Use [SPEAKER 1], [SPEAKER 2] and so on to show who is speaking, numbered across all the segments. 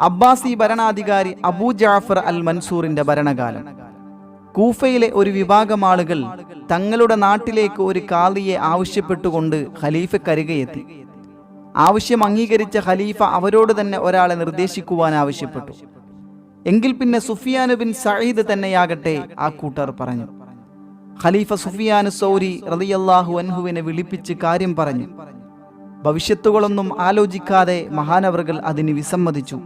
[SPEAKER 1] അബ്ബാസി ഭരണാധികാരി അബൂ ജാഫർ അൽ മൻസൂറിന്റെ ഭരണകാലം. കൂഫയിലെ ഒരു വിഭാഗം ആളുകൾ തങ്ങളുടെ നാട്ടിലേക്ക് ഒരു കാളിയെ ആവശ്യപ്പെട്ടുകൊണ്ട് ഖലീഫ ഖലീഫക്കരികെത്തി ആവശ്യം അംഗീകരിച്ച ഖലീഫ അവരോട് തന്നെ ഒരാളെ നിർദ്ദേശിക്കുവാൻ ആവശ്യപ്പെട്ടു. എങ്കിൽ പിന്നെ സുഫിയാനു ബിൻ സയ്യിദ് തന്നെയാകട്ടെ ആ കൂട്ടർ പറഞ്ഞു. ഖലീഫ സുഫിയാനു സൗരി റളിയല്ലാഹു അൻഹുവിനെ വിളിപ്പിച്ച് കാര്യം പറഞ്ഞു. ഭവിഷ്യത്തുകളൊന്നും ആലോചിക്കാതെ മഹാനവറുകൾ അതിന് വിസമ്മതിച്ചു.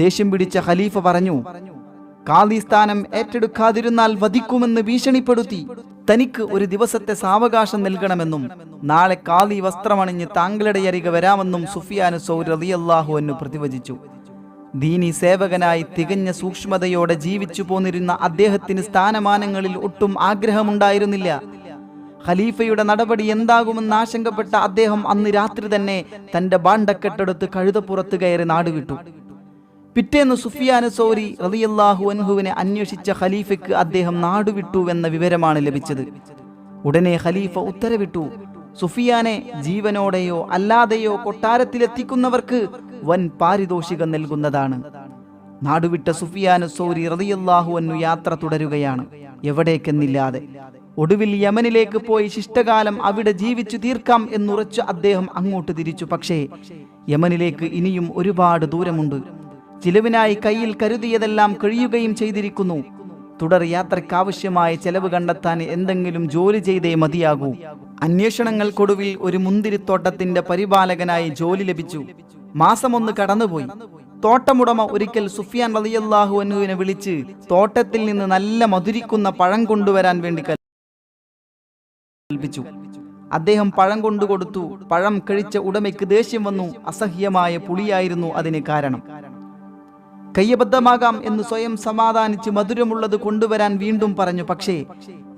[SPEAKER 1] ദേഷ്യം പിടിച്ച ഖലീഫ പറഞ്ഞു കാദി സ്ഥാനം ഏറ്റെടുക്കാതിരുന്നാൽ വധിക്കുമെന്ന് ഭീഷണിപ്പെടുത്തി. തനിക്ക് ഒരു ദിവസത്തെ സാവകാശം നൽകണമെന്നും നാളെ കാളി വസ്ത്രമണിഞ്ഞ് താങ്കളുടെ അരികെ വരാമെന്നും സുഫിയാനു സൗർ റളിയല്ലാഹു അൻഹു പ്രതിവചിച്ചു. ദീനി സേവകനായി തികഞ്ഞ സൂക്ഷ്മതയോടെ ജീവിച്ചു പോന്നിരുന്ന അദ്ദേഹത്തിന് സ്ഥാനമാനങ്ങളിൽ ഒട്ടും ആഗ്രഹമുണ്ടായിരുന്നില്ല. ഖലീഫയുടെ നടപടി എന്താകുമെന്ന് ആശങ്കപ്പെട്ട അദ്ദേഹം അന്ന് രാത്രി തന്നെ തന്റെ ബാണ്ടക്കെട്ടെടുത്ത് കഴുതപ്പുറത്ത് കയറി നാടുവിട്ടു. പിറ്റേന്ന് സുഫിയാൻ സൗരി റളിയല്ലാഹു അൻഹുവിനെ അന്വേഷിച്ച ഖലീഫയ്ക്ക് അദ്ദേഹം നാടുവിട്ടു എന്ന വിവരമാണ് ലഭിച്ചത്. ഉടനെ ഖലീഫ ഉത്തരവിട്ടു. സുഫിയാനെ ജീവനോടെയോ അല്ലാതെയോ കൊട്ടാരത്തിലെത്തിക്കുന്നവർക്ക് വൻ പാരിതോഷികം നൽകുന്നതാണ്. നാടുവിട്ട സുഫിയാൻ സൗരി റളിയല്ലാഹു അന്നു യാത്ര തുടരുകയാണ്. എവിടേക്കെന്നില്ലാതെ. ഒടുവിൽ യമനിലേക്ക് പോയി ശിഷ്ടകാലം അവിടെ ജീവിച്ചു തീർക്കാം എന്നുറച്ച് അദ്ദേഹം അങ്ങോട്ട് തിരിച്ചു. പക്ഷേ യമനിലേക്ക് ഇനിയും ഒരുപാട് ദൂരമുണ്ട്. ചിലവിനായി കയ്യിൽ കരുതിയതെല്ലാം കഴിയുകയും ചെയ്തിരിക്കുന്നു. തുടർ യാത്രയ്ക്കാവശ്യമായ ചെലവ് കണ്ടെത്താൻ എന്തെങ്കിലും ജോലി ചെയ്തേ മതിയാകൂ. അന്വേഷണങ്ങൾക്കൊടുവിൽ ഒരു മുന്തിരിത്തോട്ടത്തിന്റെ പരിപാലകനായി ജോലി ലഭിച്ചു. മാസമൊന്ന് കടന്നുപോയി. തോട്ടമുടമ ഒരിക്കൽ സുഫിയാൻ റളിയല്ലാഹു അനുവിനെ വിളിച്ച് തോട്ടത്തിൽ നിന്ന് നല്ല മധുരിക്കുന്ന പഴം കൊണ്ടുവരാൻ വേണ്ടി കൽപ്പിച്ചു. അദ്ദേഹം പഴം കൊണ്ടുകൊടുത്തു. പഴം കഴിച്ച ഉടമയ്ക്ക് ദേഷ്യം വന്നു. അസഹ്യമായ പുളിയായിരുന്നു അതിന് കാരണം. കയ്യബദ്ധമാകാം എന്ന് സ്വയം സമാധാനിച്ച് മധുരമുള്ളത് കൊണ്ടുവരാൻ വീണ്ടും പറഞ്ഞു. പക്ഷേ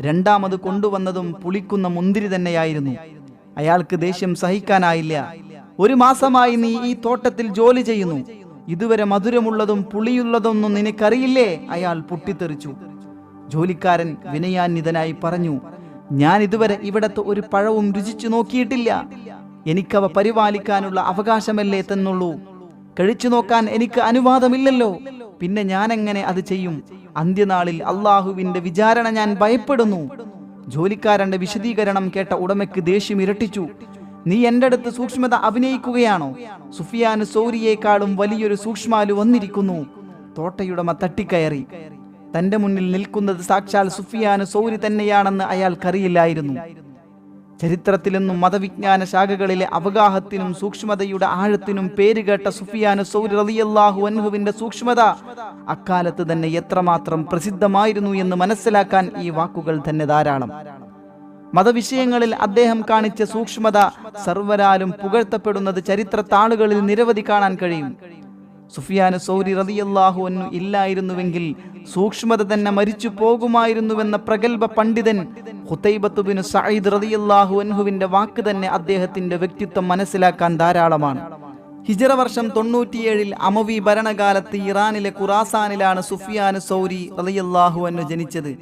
[SPEAKER 1] രണ്ടാമത് കൊണ്ടുവന്നതും പുളിക്കുന്ന മുന്തിരി തന്നെയായിരുന്നു. അയാൾക്ക് ദേഷ്യം സഹിക്കാനായില്ല. ഒരു മാസമായി നീ ഈ തോട്ടത്തിൽ ജോലി ചെയ്യുന്നു. ഇതുവരെ മധുരമുള്ളതും പുളിയുള്ളതൊന്നും നിനക്കറിയില്ലേ? അയാൾ പൊട്ടിത്തെറിച്ചു. ജോലിക്കാരൻ വിനയാന്വിതനായി പറഞ്ഞു ഞാൻ ഇതുവരെ ഇവിടത്തെ ഒരു പഴവും രുചിച്ചു നോക്കിയിട്ടില്ല. എനിക്കവ പരിപാലിക്കാനുള്ള അവകാശമല്ലേ തന്നുള്ളൂ. കഴിച്ചു നോക്കാൻ എനിക്ക് അനുവാദമില്ലല്ലോ. പിന്നെ ഞാൻ എങ്ങനെ അത് ചെയ്യും? അന്ത്യനാളിൽ അള്ളാഹുവിന്റെ വിചാരണ ഞാൻ ഭയപ്പെടുന്നു. ജോലിക്കാരന്റെ വിശദീകരണം കേട്ട ഉടമയ്ക്ക് ദേഷ്യം ഇരട്ടിച്ചു. നീ എന്റെ അടുത്ത് സൂക്ഷ്മത അഭിനയിക്കുകയാണോ? സുഫിയാൻ സൗരിയേക്കാളും വലിയൊരു സൂക്ഷ്മാലു വന്നിരിക്കുന്നു. തോട്ടയുടമ തട്ടിക്കയറി. തന്റെ മുന്നിൽ നിൽക്കുന്നത് സാക്ഷാൽ സുഫിയാൻ സൗരി തന്നെയാണെന്ന് അയാൾക്കറിയില്ലായിരുന്നു. ചരിത്രത്തിലെന്നും മതവിജ്ഞാന ശാഖകളിലെ അവഗാഹത്തിനും സൂക്ഷ്മതയുടെ ആഴത്തിനും പേരുകേട്ട സുഫിയാന് സൗരി റളിയല്ലാഹു അൻഹുവിന്റെ സൂക്ഷ്മത അക്കാലത്ത് തന്നെ എത്രമാത്രം പ്രസിദ്ധമായിരുന്നു എന്ന് മനസ്സിലാക്കാൻ ഈ വാക്കുകൾ തന്നെ ധാരാളം. മതവിഷയങ്ങളിൽ അദ്ദേഹം കാണിച്ച സൂക്ഷ്മത സർവരാലും പുകഴ്ത്തപ്പെടുന്നത് ചരിത്ര താളുകളിൽ നിരവധി കാണാൻ കഴിയും. സുഫിയാന് സൗരി റതിയല്ലാഹു അൻഹു ഇല്ലായിരുന്നുവെങ്കിൽ സൂക്ഷ്മത തന്നെ മരിച്ചു പോകുമായിരുന്നുവെന്ന പ്രഗത്ഭ പണ്ഡിതൻ ഹുതൈബത്ത് ബിൻ സഈദ് റളിയല്ലാഹു അൻഹുവിന്റെ വാക്ക് തന്നെ അദ്ദേഹത്തിന്റെ വ്യക്തിത്വം മനസ്സിലാക്കാൻ ധാരാളമാണ്. ഹിജറ വർഷം തൊണ്ണൂറ്റിയേഴിൽ അമവി ഭരണകാലത്ത് ഇറാനിലെ ഖുറാസാനിലാണ് സുഫിയാൻ സൗരി റളിയല്ലാഹു അൻഹു ജനിച്ചത്.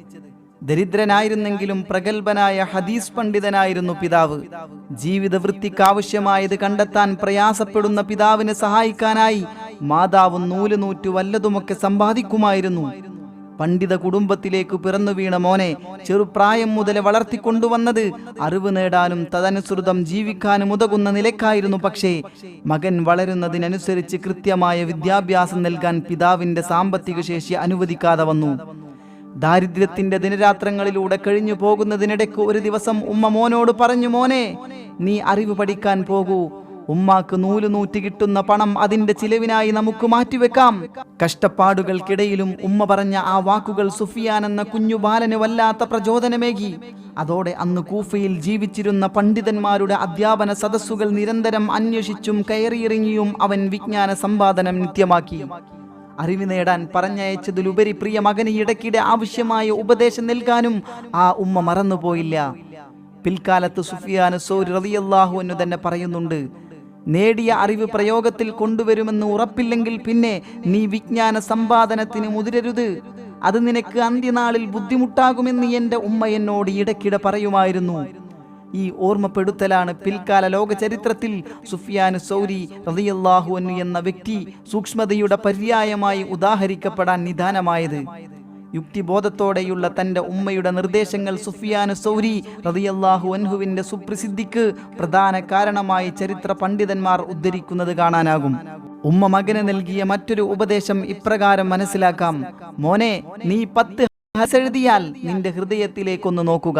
[SPEAKER 1] ദരിദ്രനായിരുന്നെങ്കിലും പ്രഗത്ഭനായ ഹദീസ് പണ്ഡിതനായിരുന്നു പിതാവ്. ജീവിത വൃത്തിക്കാവശ്യമായത് കണ്ടെത്താൻ പ്രയാസപ്പെടുന്ന പിതാവിനെ സഹായിക്കാനായി മാതാവ് നൂൽ നൂറ്റു വല്ലതുമൊക്കെ സമ്പാദിക്കുമായിരുന്നു. പണ്ഡിത കുടുംബത്തിലേക്ക് പിറന്നു വീണ മോനെ ചെറുപ്രായം മുതൽ വളർത്തിക്കൊണ്ടുവന്നത് അറിവ് നേടാനും തദനുസൃതം ജീവിക്കാനും ഉതകുന്ന നിലക്കായിരുന്നു പക്ഷേ മകൻ വളരുന്നതിനനുസരിച്ച് കൃത്യമായ വിദ്യാഭ്യാസം നൽകാൻ പിതാവിന്റെ സാമ്പത്തിക ശേഷി അനുവദിക്കാതെ വന്നു. ദാരിദ്ര്യത്തിന്റെ ദിനരാത്രങ്ങളിലൂടെ കഴിഞ്ഞു പോകുന്നതിനിടയ്ക്ക് ഒരു ദിവസം ഉമ്മ മോനോട് പറഞ്ഞു മോനെ നീ അറിവ് പഠിക്കാൻ പോകൂ. ഉമ്മാക്ക് നൂൽ നൂറ്റി കിട്ടുന്ന പണം അതിന്റെ ചിലവിനായി നമുക്ക് മാറ്റിവെക്കാം. കഷ്ടപ്പാടുകൾക്കിടയിലും ഉമ്മ പറഞ്ഞ ആ വാക്കുകൾ സുഫിയാൻ എന്ന കുഞ്ഞു ബാലന് വല്ലാത്ത പ്രചോദനമേകി. അതോടെ അന്ന് കൂഫയിൽ ജീവിച്ചിരുന്ന പണ്ഡിതന്മാരുടെ അധ്യാപന സദസ്സുകൾ നിരന്തരം അന്വേഷിച്ചും കയറിയിറങ്ങിയും അവൻ വിജ്ഞാന സമ്പാദനം നിത്യമാക്കി. അറിവ് നേടാൻ പറഞ്ഞയച്ചതിലുപരി പ്രിയ മകന് ഇടയ്ക്കിടെ ആവശ്യമായ ഉപദേശം നൽകാനും ആ ഉമ്മ മറന്നുപോയില്ല. പിൽക്കാലത്ത് സുഫിയാൻ സോരി റതിയല്ലാഹു എന്ന് തന്നെ പറയുന്നുണ്ട് നേടിയ അറിവ് പ്രയോഗത്തിൽ കൊണ്ടുവരുമെന്ന് ഉറപ്പില്ലെങ്കിൽ പിന്നെ നീ വിജ്ഞാന സമ്പാദനത്തിന് മുതിരരുത്. അത് നിനക്ക് അന്ത്യനാളിൽ ബുദ്ധിമുട്ടാകുമെന്ന് എന്റെ ഉമ്മ എന്നോട് ഇടയ്ക്കിടെ പറയുമായിരുന്നു. ഈ ഓർമ്മപ്പെടുത്തലാണ് പിൽക്കാല ലോക ചരിത്രത്തിൽ സുഫിയാൻ സൗരി റതിയല്ലാഹു എന്ന വ്യക്തി സൂക്ഷ്മതയുടെ പര്യായമായി ഉദാഹരിക്കപ്പെടാൻ നിദാനമായത്. യുക്തിബോധത്തോടെയുള്ള തന്റെ ഉമ്മയുടെ നിർദ്ദേശങ്ങൾ സുഫിയാൻ സൗരി റതിയല്ലാഹു അൻഹുവിന്റെ സുപ്രസിദ്ധിക്ക് പ്രധാന കാരണമായി ചരിത്ര പണ്ഡിതന്മാർ ഉദ്ധരിക്കുന്നത് കാണാനാകും. ഉമ്മ മകന് നൽകിയ മറ്റൊരു ഉപദേശം ഇപ്രകാരം മനസ്സിലാക്കാം. മോനെ നീ പത്ത് ഹസ് എഴുതിയാൽ നിന്റെ ഹൃദയത്തിലേക്കൊന്ന് നോക്കുക.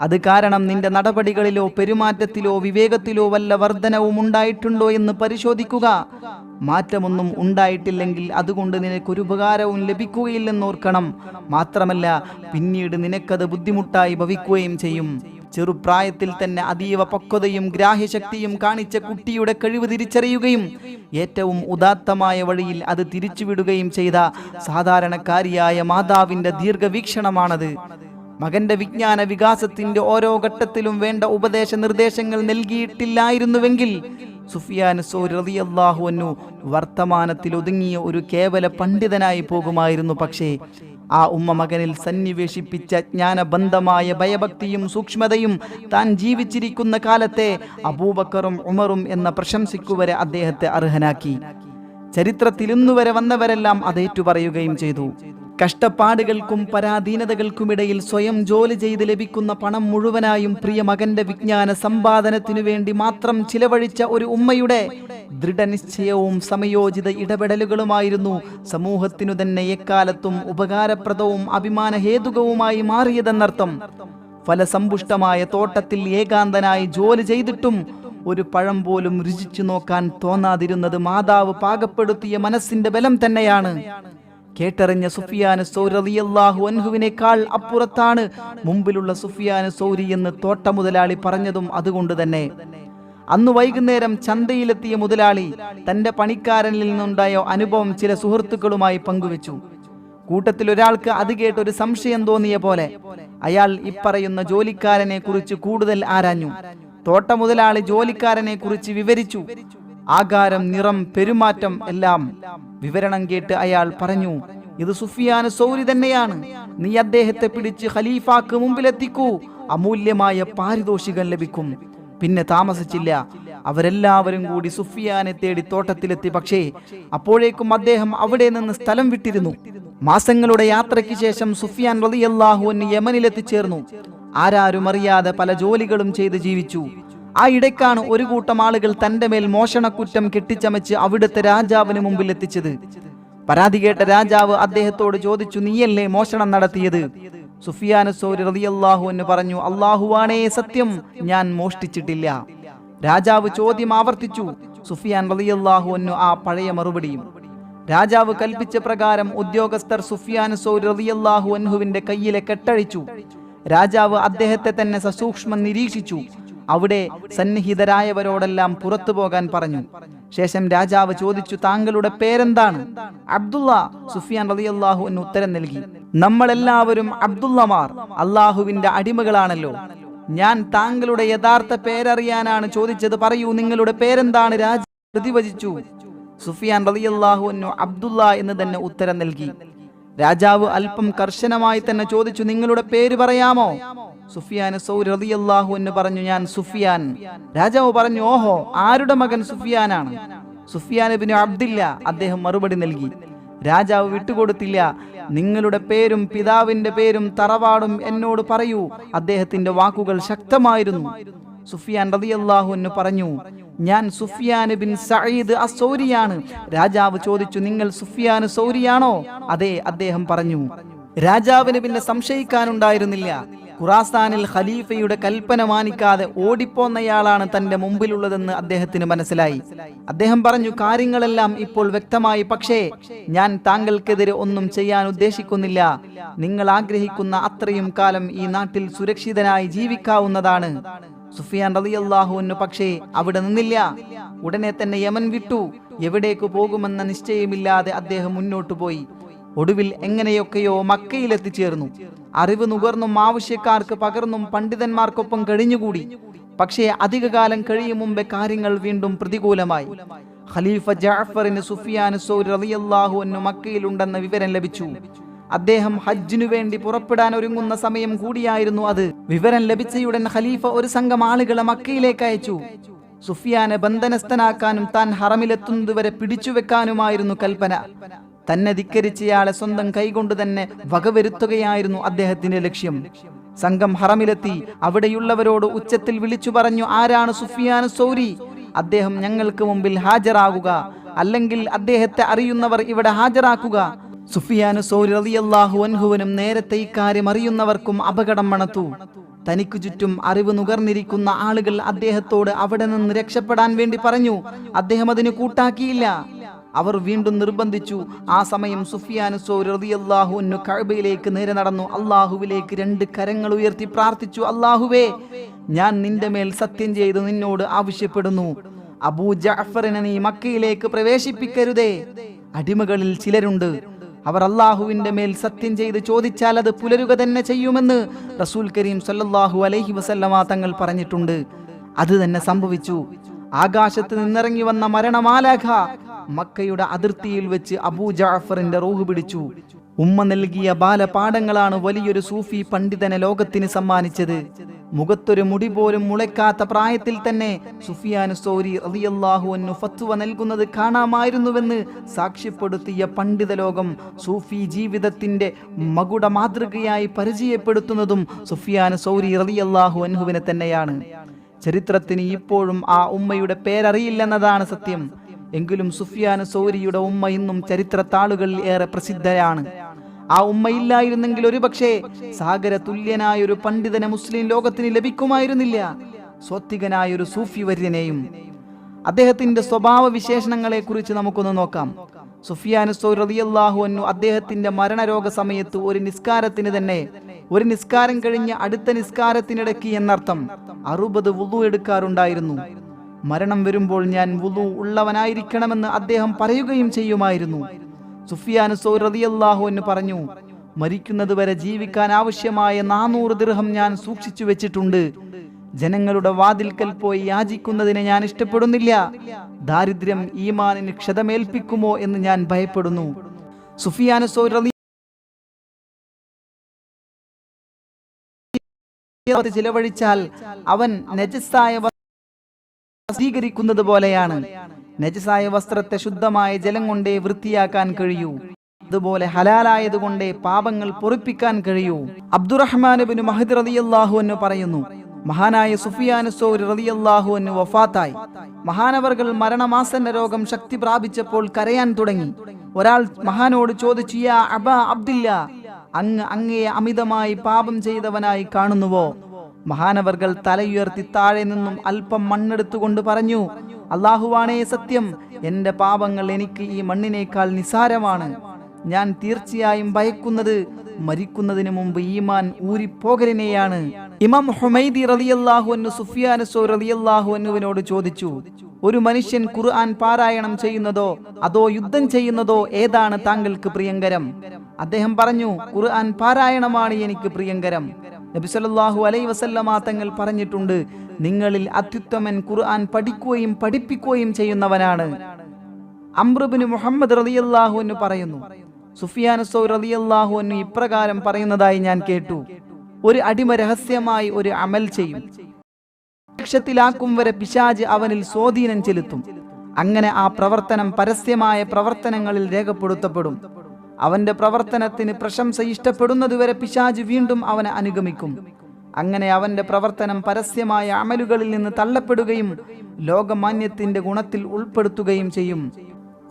[SPEAKER 1] അത് കാരണം നിന്റെ നടപടികളിലോ പെരുമാറ്റത്തിലോ വിവേകത്തിലോ വല്ല വർധനവും ഉണ്ടായിട്ടുണ്ടോ എന്ന് പരിശോധിക്കുക. മാറ്റമൊന്നും ഉണ്ടായിട്ടില്ലെങ്കിൽ അതുകൊണ്ട് നിനക്കൊരു ഉപകാരവും ലഭിക്കുകയില്ലെന്നോർക്കണം മാത്രമല്ല പിന്നീട് നിനക്കത് ബുദ്ധിമുട്ടായി ഭവിക്കുകയും ചെയ്യും. ചെറുപ്രായത്തിൽ തന്നെ അതീവ പക്വതയും ഗ്രാഹ്യശക്തിയും കാണിച്ച കുട്ടിയുടെ കഴിവ് തിരിച്ചറിയുകയും ഏറ്റവും ഉദാത്തമായ വഴിയിൽ അത് തിരിച്ചുവിടുകയും ചെയ്ത സാധാരണക്കാരിയായ മാതാവിന്റെ ദീർഘവീക്ഷണമാണത്. മകന്റെ വിജ്ഞാന വികാസത്തിന്റെ ഓരോ ഘട്ടത്തിലും വേണ്ട ഉപദേശ നിർദ്ദേശങ്ങൾ നൽകിയിട്ടില്ലായിരുന്നുവെങ്കിൽ സുഫിയാൻ വർത്തമാനത്തിൽ ഒതുങ്ങിയ ഒരു കേവല പണ്ഡിതനായി പോകുമായിരുന്നു. പക്ഷേ ആ ഉമ്മ മകനിൽ സന്നിവേശിപ്പിച്ച ജ്ഞാനബന്ധമായ ഭയഭക്തിയും സൂക്ഷ്മതയും താൻ ജീവിച്ചിരിക്കുന്ന കാലത്തെ അബൂബക്കറും ഉമറും എന്ന പ്രശംസിക്കുവരെ അദ്ദേഹത്തെ അർഹനാക്കി. ചരിത്രത്തിൽ ഇന്നുവരെ വന്നവരെല്ലാം അതേറ്റു പറയുകയും ചെയ്തു. കഷ്ടപ്പാടുകൾക്കും പരാധീനതകൾക്കുമിടയിൽ സ്വയം ജോലി ചെയ്ത് ലഭിക്കുന്ന പണം മുഴുവനായും പ്രിയ മകന്റെ വിജ്ഞാന സമ്പാദനത്തിനു വേണ്ടി മാത്രം ചിലവഴിച്ച ഒരു ഉമ്മയുടെ ദൃഢനിശ്ചയവും സമയോചിത ഇടപെടലുകളുമായിരുന്നു സമൂഹത്തിനു തന്നെ എക്കാലത്തും ഉപകാരപ്രദവും അഭിമാനഹേതുകവുമായി മാറിയതെന്നർത്ഥം. ഫലസമ്പുഷ്ടമായ തോട്ടത്തിൽ ഏകാന്തനായി ജോലി ചെയ്തിട്ടും ഒരു പഴം പോലും രുചിച്ചു നോക്കാൻ തോന്നാതിരുന്നത് മാതാവ് പാകപ്പെടുത്തിയ മനസ്സിന്റെ ബലം തന്നെയാണ്. കേട്ടറിഞ്ഞ സുഫിയാന സൗറിയല്ലാഹു അൻഹുവിനേക്കാൾ അപ്പുറത്താണ് മുമ്പിലുള്ള സുഫിയാന സൗരി എന്ന് തോട്ട മുതലാളി പറഞ്ഞതും അതുകൊണ്ട് തന്നെ. അന്ന് വൈകുന്നേരം ചന്തയിലെത്തിയ മുതലാളി തന്റെ പണിക്കാരനിൽ നിന്നുണ്ടായ അനുഭവം ചില സുഹൃത്തുക്കളുമായി പങ്കുവച്ചു. കൂട്ടത്തിൽ ഒരാൾക്ക് അത് കേട്ട് ഒരു സംശയം തോന്നിയ പോലെ അയാൾ ഇപ്പറയുന്ന ജോലിക്കാരനെ കുറിച്ച് കൂടുതൽ ആരാഞ്ഞു. തോട്ട മുതലാളി ജോലിക്കാരനെ കുറിച്ച് വിവരിച്ചു. ആകാരം നിറം പെരുമാറ്റം എല്ലാം വിവരണം കേട്ട് അയാൾ പറഞ്ഞു ഇത് സുഫിയാൻ സൗരി തന്നെയാണ്. നീ അദ്ദേഹത്തെ പിടിച്ച് ഖലീഫാക്ക് മുമ്പിലെത്തിക്കൂ. അമൂല്യമായ പാരിതോഷികം ലഭിക്കും. പിന്നെ താമസിച്ചില്ല. അവരെല്ലാവരും കൂടി സുഫിയാനെ തേടി തോട്ടത്തിലെത്തി. പക്ഷേ അപ്പോഴേക്കും അദ്ദേഹം അവിടെ നിന്ന് സ്ഥലം വിട്ടിരുന്നു. മാസങ്ങളുടെ യാത്രയ്ക്ക് ശേഷം സുഫിയാൻ റളിയല്ലാഹു അൻഹു യമനിലെത്തിച്ചേർന്നു. ആരാരും അറിയാതെ പല ജോലികളും ചെയ്ത് ജീവിച്ചു. ആ ഇടയ്ക്കാണ് ഒരു കൂട്ടം ആളുകൾ തന്റെ മേൽ മോഷണക്കുറ്റം കെട്ടിച്ചമച്ച് അവിടുത്തെ രാജാവിന് മുമ്പിൽ എത്തിച്ചത്. പരാതി കേട്ട രാജാവ് അദ്ദേഹത്തോട് ചോദിച്ചു നീയല്ലേ മോഷണം നടത്തിയത്? സുഫിയാന എന്ന് പറഞ്ഞു അള്ളാഹുവാണേ സത്യം ഞാൻ മോഷ്ടിച്ചിട്ടില്ല. രാജാവ് ചോദ്യം ആവർത്തിച്ചു സുഫിയാൻ റതിയല്ലാഹു എന്നു ആ പഴയ മറുപടിയും. രാജാവ് കൽപ്പിച്ച പ്രകാരം ഉദ്യോഗസ്ഥർ സുഫിയാൻ സോരി റതിയല്ലാഹു അൻഹുവിന്റെ കയ്യിലെ കെട്ടഴിച്ചു. രാജാവ് അദ്ദേഹത്തെ തന്നെ സസൂക്ഷ്മം നിരീക്ഷിച്ചു. അവിടെ സന്നിഹിതരായവരോടെല്ലാം പുറത്തു പോകാൻ പറഞ്ഞു. ശേഷം രാജാവ് ചോദിച്ചു താങ്കളുടെ പേരെന്താണ്? അബ്ദുള്ള സുഫിയാൻ റളിയല്ലാഹു എന്ന് ഉത്തരം നൽകി നമ്മളെല്ലാവരും അബ്ദുള്ളമാർ അള്ളാഹുവിന്റെ അടിമകളാണല്ലോ. ഞാൻ താങ്കളുടെ യഥാർത്ഥ പേരറിയാനാണ് ചോദിച്ചത്. പറയൂ നിങ്ങളുടെ പേരെന്താണ്? രാജ പ്രതിവചിച്ചു. സുഫിയാൻ റളിയല്ലാഹു അന്നു അബ്ദുള്ള എന്ന് തന്നെ ഉത്തരം നൽകി. രാജാവ് അല്പം കർശനമായി തന്നെ ചോദിച്ചു നിങ്ങളുടെ പേര് പറയാമോ? സുഫിയാൻ സൗരി റളിയല്ലാഹു എന്ന് പറഞ്ഞു ഞാൻ സുഫിയാൻ. രാജാവ് പറഞ്ഞു ഓഹോ ആരുടെ മകൻ സുഫിയാനാണ്? സുഫിയാൻ ഇബ്നു അബ്ദില്ല അദ്ദേഹം മറുപടി നൽകി രാജാവ് വിട്ടുകൊടുത്തില്ല. നിങ്ങളുടെ പേരും പിതാവിന്റെ പേരും തറവാടും എന്നോട് പറയൂ. അദ്ദേഹത്തിന്റെ വാക്കുകൾ ശക്തമായിരുന്നു. സുഫിയാൻ റതിയല്ലാഹു എന്ന് പറഞ്ഞു ഞാൻ സുഫിയാൻ ബിൻ സഈദ് അസൗരിയാണ്. രാജാവ് ചോദിച്ചു നിങ്ങൾ സുഫിയാൻ സൗരിയാണോ? അതെ അദ്ദേഹം പറഞ്ഞു രാജാവിന് പിന്നെ സംശയിക്കാനുണ്ടായിരുന്നില്ല. ഖുറാസാനിൽ ഖലീഫയുടെ കൽപ്പന മാനിക്കാതെ ഓടിപ്പോന്നയാളാണ് തന്റെ മുമ്പിലുള്ളതെന്ന് അദ്ദേഹത്തിന് മനസ്സിലായി. അദ്ദേഹം പറഞ്ഞു കാര്യങ്ങളെല്ലാം ഇപ്പോൾ വ്യക്തമായി. പക്ഷേ ഞാൻ താങ്കൾക്കെതിരെ ഒന്നും ചെയ്യാൻ ഉദ്ദേശിക്കുന്നില്ല. നിങ്ങൾ ആഗ്രഹിക്കുന്ന അത്രയും കാലം ഈ നാട്ടിൽ സുരക്ഷിതനായി ജീവിക്കാവുന്നതാണ്. സുഫിയാൻ റതിയല്ലാഹുവിന് പക്ഷേ അവിടെ നിന്നില്ല. ഉടനെ തന്നെ യമൻ വിട്ടു. എവിടേക്ക് പോകുമെന്ന നിശ്ചയമില്ലാതെ അദ്ദേഹം മുന്നോട്ടു പോയി. ഒടുവിൽ എങ്ങനെയൊക്കെയോ മക്കയിലെത്തിച്ചേർന്നു. അറിവ് നുകർന്നും ആവശ്യക്കാർക്ക് പകർന്നും പണ്ഡിതന്മാർക്കൊപ്പം കഴിഞ്ഞുകൂടി. പക്ഷേ അധികകാലം കഴിയും മുമ്പേ കാര്യങ്ങൾ വീണ്ടും പ്രതികൂലമായി. ഖലീഫ ജാഫറിന് സുഫിയാൻ സൗരി റളിയല്ലാഹു മക്കയിലുണ്ടെന്ന വിവരം ലഭിച്ചു. അദ്ദേഹം ഹജ്ജിനു വേണ്ടി പുറപ്പെടാൻ ഒരുങ്ങുന്ന സമയം കൂടിയായിരുന്നു അത്. വിവരം ലഭിച്ചയുടൻ ഖലീഫ ഒരു സംഘം ആളുകളെ മക്കയിലേക്ക് അയച്ചു. സുഫിയാനെ ബന്ധനസ്ഥനാക്കാനും താൻ ഹറമിലെത്തുന്നതുവരെ പിടിച്ചുവെക്കാനുമായിരുന്നു കൽപ്പന. തന്നെ ധിക്കരിച്ചയാളെ സ്വന്തം കൈകൊണ്ട് തന്നെ വകവരുത്തുകയായിരുന്നു അദ്ദേഹത്തിന്റെ ലക്ഷ്യം. സംഘം ഹറമിലെത്തി. അവിടെയുള്ളവരോട് ഉച്ചത്തിൽ വിളിച്ചു പറഞ്ഞു ആരാണ് സുഫിയാൻ സൗരി? അദ്ദേഹം ഞങ്ങൾക്ക് മുമ്പിൽ ഹാജരാകുക. അല്ലെങ്കിൽ അദ്ദേഹത്തെ അറിയുന്നവർ ഇവിടെ ഹാജരാക്കുക. സുഫിയാനു സൗരി റളിയല്ലാഹു അൻഹുവിനും നേരത്തെ ഇക്കാര്യം അറിയുന്നവർക്കും അപകടം മണത്തു. തനിക്കു ചുറ്റും അറിവ് നുകർന്നിരിക്കുന്ന ആളുകൾ അദ്ദേഹത്തോട് അവിടെ നിന്ന് രക്ഷപ്പെടാൻ വേണ്ടി പറഞ്ഞു. അദ്ദേഹം അതിന് കൂട്ടാക്കിയില്ല. അവർ വീണ്ടും നിർബന്ധിച്ചു. ആ സമയം സുഫിയാനു സൗരി റളിയല്ലാഹു അൻഹു കഅബയിലേക്ക് നേരെ നടന്നു. അള്ളാഹുവിലേക്ക് രണ്ട് കരങ്ങൾ ഉയർത്തി പ്രാർത്ഥിച്ചു അള്ളാഹുവേ ഞാൻ നിന്റെ മേൽ സത്യം ചെയ്ത് നിന്നോട് ആവശ്യപ്പെടുന്നു. അബൂ ജഅഫറിനെ നീ മക്കയിലേക്ക് പ്രവേശിപ്പിക്കരുതേ. അടിമകളിൽ ചിലരുണ്ട്. അവർ അള്ളാഹുവിന്റെ മേൽ സത്യം ചെയ്ത് ചോദിച്ചാൽ അത് പുലരുക തന്നെ ചെയ്യുമെന്ന് റസൂൽ കരീം സല്ലാഹു അലൈഹി വസല്ലമ തങ്ങൾ പറഞ്ഞിട്ടുണ്ട്. അത് തന്നെ സംഭവിച്ചു. ആകാശത്ത് നിന്നിറങ്ങി വന്ന മരണമാലാഖ. മക്കയുടെ അതിർത്തിയിൽ വെച്ച് അബൂ ജാഫറിന്റെ റൂഹ് പിടിച്ചു. ഉമ്മ നൽകിയ ബാലപാഠങ്ങളാണ് വലിയൊരു സൂഫി പണ്ഡിതനെ ലോകത്തിന് സമ്മാനിച്ചത്. മുഖത്തൊരു മുടി പോലും മുളയ്ക്കാത്ത പ്രായത്തിൽ തന്നെ സുഫിയാൻ സോരി അൻഹു ഫത്വ നൽകുന്നത് കാണാമായിരുന്നുവെന്ന് സാക്ഷ്യപ്പെടുത്തിയ പണ്ഡിത ലോകം സൂഫി ജീവിതത്തിന്റെ മകുട മാതൃകയായി പരിചയപ്പെടുത്തുന്നതും സുഫിയാൻ സൗരി റളിയല്ലാഹു അൻഹുവിനെ തന്നെയാണ്. ചരിത്രത്തിന് ഇപ്പോഴും ആ ഉമ്മയുടെ പേരറിയില്ലെന്നതാണ് സത്യം. എങ്കിലും സുഫിയാൻ സൗരിയുടെ ഉമ്മ ഇന്നും ചരിത്ര ചരിത്രത്താളുകളിൽ ഏറെ പ്രസിദ്ധയാണ്. ആ ഉമ്മയില്ലായിരുന്നെങ്കിൽ ഒരുപക്ഷെ സാഗര തുല്യനായ ഒരു പണ്ഡിതനെ മുസ്ലിം ലോകത്തിന് ലഭിക്കുമായിരുന്നില്ല. സ്വത്തികനായ ഒരു സൂഫി വര്യനെയും. അദ്ദേഹത്തിന്റെ സ്വഭാവ വിശേഷണങ്ങളെ കുറിച്ച് നമുക്കൊന്ന് നോക്കാം. സുഫിയാൻ റളിയല്ലാഹു അൻഹു അദ്ദേഹത്തിന്റെ മരണരോഗ സമയത്ത് ഒരു നിസ്കാരത്തിന് തന്നെ ഒരു നിസ്കാരം കഴിഞ്ഞ് അടുത്ത നിസ്കാരത്തിനിടയ്ക്ക് എന്നർത്ഥം അറുപത് വുളു എടുക്കാറുണ്ടായിരുന്നു. മരണം വരുമ്പോൾ ഞാൻ വുളു ഉള്ളവനായിരിക്കണമെന്ന് അദ്ദേഹം പറയുകയും ചെയ്യുമായിരുന്നു. സുഫിയാൻ റളിയല്ലാഹു എന്ന് പറഞ്ഞു മരിക്കുന്നത് വരെ ജീവിക്കാൻ ആവശ്യമായ നാനൂറ് ദിർഹം ഞാൻ സൂക്ഷിച്ചു വെച്ചിട്ടുണ്ട്. ജനങ്ങളുടെ വാതിൽക്കൽ പോയി യാചിക്കുന്നതിനെ ഞാൻ ഇഷ്ടപ്പെടുന്നില്ല. ദാരിദ്ര്യം ഈമാനിന് ക്ഷതമേൽപ്പിക്കുമോ എന്ന് ഞാൻ ഭയപ്പെടുന്നു. സുഫിയാൻ സൗരതി ചിലവഴിച്ചാൽ അവൻ നജസ്സായ സ്വീകരിക്കുന്നത് പോലെയാണ്. നജസായ വസ്ത്രത്തെ ശുദ്ധമായ ജലം കൊണ്ടേ വൃത്തിയാക്കാൻ കഴിയൂ. അതുപോലെ ഹലാലായതുകൊണ്ടേ പാപങ്ങൾ പൊറിപ്പിക്കാൻ കഴിയൂ. അബ്ദുറഹ്മാൻ ബിൻ മഹദ് റളിയല്ലാഹു എന്ന് പറയുന്നു മഹാനായ സുഫിയാൻ സൗരി റളിയല്ലാഹു എന്ന് വഫാത്തായി. മഹാനവർകൾ മരണമാസന്ന രോഗം ശക്തി പ്രാപിച്ചപ്പോൾ കരയാൻ തുടങ്ങി. ഒരാൾ മഹാനോട് ചോദിച്ചു യാ അബ അബ്ദില്ല അങ്ങ് അങ്ങയെ അമിതമായി പാപം ചെയ്തവനായി കാണുന്നുവോ? മഹാനവർകൾ തലയുയർത്തി താഴെ നിന്നും അല്പം മണ്ണെടുത്തുകൊണ്ട് പറഞ്ഞു അള്ളാഹുവാണേ സത്യം എന്റെ പാപങ്ങൾ എനിക്ക് ഈ മണ്ണിനേക്കാൾ നിസാരമാണ്. ഞാൻ തീർച്ചയായും ഭയക്കുന്നത് മരിക്കുന്നതിന് മുമ്പ് ഈമാൻ ഊരിപ്പോകലിനെയാണ്. ഇമാം ഹുമൈദി റളിയല്ലാഹു അൻഹു സുഫിയാനസോ റളിയല്ലാഹു അൻഹുവിനോട് ചോദിച്ചു ഒരു മനുഷ്യൻ ഖുർആൻ പാരായണം ചെയ്യുന്നതോ അതോ യുദ്ധം ചെയ്യുന്നതോ ഏതാണ് താങ്കൾക്ക് പ്രിയങ്കരം? അദ്ദേഹം പറഞ്ഞു ഖുർആൻ പാരായണമാണ് എനിക്ക് പ്രിയങ്കരം. നബി അലൈ വസല്ലമ തങ്ങൾ പറഞ്ഞിട്ടുണ്ട് നിങ്ങളിൽ അത്യുത്തമൻ ഖുർആൻ പഠിക്കുകയും പഠിപ്പിക്കുകയും ചെയ്യുന്നവനാണ്. അമ്രുബിന് മുഹമ്മദ് റളിയല്ലാഹു എന്ന് പറയുന്നു സുഫിയാൻ സൗ റളിയല്ലാഹു എന്ന് ഇപ്രകാരം പറയുന്നതായി ഞാൻ കേട്ടു. ഒരു അടിമ രഹസ്യമായി ഒരു അമൽ ചെയ്യും. ലക്ഷ്യത്തിലാക്കും വരെ പിശാജ് അവനിൽ സ്വാധീനം ചെലുത്തും. അങ്ങനെ ആ പ്രവർത്തനം പരസ്യമായ പ്രവർത്തനങ്ങളിൽ രേഖപ്പെടുത്തപ്പെടും. അവന്റെ പ്രവർത്തനത്തിന് പ്രശംസ ഇഷ്ടപ്പെടുന്നതുവരെ പിശാജ് വീണ്ടും അവനെ അനുഗമിക്കും. അങ്ങനെ അവന്റെ പ്രവർത്തനം പരസ്യമായ അമലുകളിൽ നിന്ന് തള്ളപ്പെടുകയും ലോകമാന്യത്തിന്റെ ഗുണത്തിൽ ഉൾപ്പെടുത്തുകയും ചെയ്യും.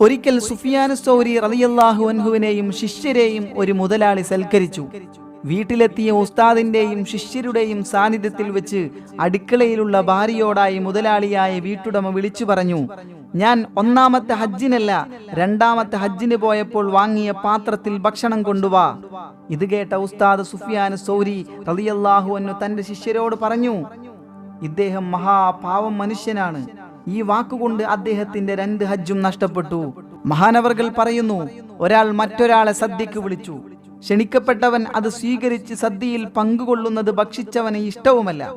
[SPEAKER 1] ഒരിക്കൽ സുഫിയാൻ സൗരി റളിയല്ലാഹു അൻഹുവിനെയും ശിഷ്യരെയും ഒരു മുതലാളി സൽക്കരിച്ചു. വീട്ടിലെത്തിയ ഉസ്താദിന്റെയും ശിഷ്യരുടെയും സാന്നിധ്യത്തിൽ വെച്ച് അടുക്കളയിലുള്ള ഭാര്യയോടായി മുതലാളിയായ വീട്ടുടമ വിളിച്ചു പറഞ്ഞു ഞാൻ ഒന്നാമത്തെ ഹജ്ജിനല്ല രണ്ടാമത്തെ ഹജ്ജിന് പോയപ്പോൾ വാങ്ങിയ പാത്രത്തിൽ ഭക്ഷണം കൊണ്ടുവാ. ഇത് കേട്ട ഉസ്താദ് സുഫിയാൻ സൗരി റളിയല്ലാഹു അൻഹു തന്റെ ശിഷ്യരോട് പറഞ്ഞു ഇദ്ദേഹം മഹാപാവം മനുഷ്യനാണ്. ഈ വാക്കുകൊണ്ട് അദ്ദേഹത്തിന്റെ രണ്ട് ഹജ്ജും നഷ്ടപ്പെട്ടു. മഹാനവർകൾ പറയുന്നു ഒരാൾ മറ്റൊരാളെ സദ്യക്ക് വിളിച്ചു. ക്ഷണിക്കപ്പെട്ടവൻ അത് സ്വീകരിച്ച് സദ്യയിൽ പങ്കുകൊള്ളുന്നത് ഭക്ഷിച്ചവന് ഇഷ്ടവുമല്ല.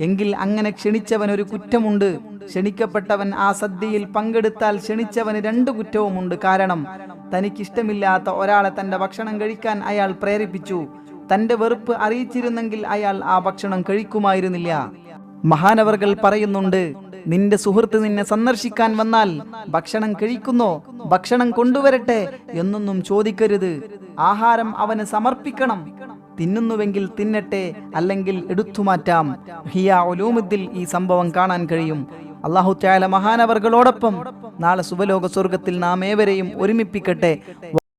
[SPEAKER 1] എങ്കിൽ അങ്ങനെ ക്ഷണിച്ചവൻ ഒരു കുറ്റമുണ്ട്. ക്ഷണിക്കപ്പെട്ടവൻ ആ സദ്യയിൽ പങ്കെടുത്താൽ ക്ഷണിച്ചവന് രണ്ട് കുറ്റവുമുണ്ട് കാരണം തനിക്കിഷ്ടമില്ലാത്ത ഒരാളെ തന്റെ ഭക്ഷണം കഴിക്കാൻ അയാൾ പ്രേരിപ്പിച്ചു. തന്റെ വെറുപ്പ് അറിയിച്ചിരുന്നെങ്കിൽ അയാൾ ആ ഭക്ഷണം കഴിക്കുമായിരുന്നില്ല. മഹാനവർകൾ പറയുന്നുണ്ട് നിന്റെ സുഹൃത്ത് നിന്നെ സന്ദർശിക്കാൻ വന്നാൽ ഭക്ഷണം കഴിക്കുന്നോ? ഭക്ഷണം കൊണ്ടുവരട്ടെ എന്നൊന്നും ചോദിക്കരുത്. ആഹാരം അവന് സമർപ്പിക്കണം. തിന്നുന്നുവെങ്കിൽ തിന്നട്ടെ അല്ലെങ്കിൽ എടുത്തുമാറ്റാം. ഹിയ ഒലൂമത്തിൽ ഈ സംഭവം കാണാൻ കഴിയും. അള്ളാഹു ത്യാല മഹാനവർകളോടൊപ്പം നാളെ സുബലോക സ്വർഗത്തിൽ നാം ഏവരെയും ഒരുമിപ്പിക്കട്ടെ.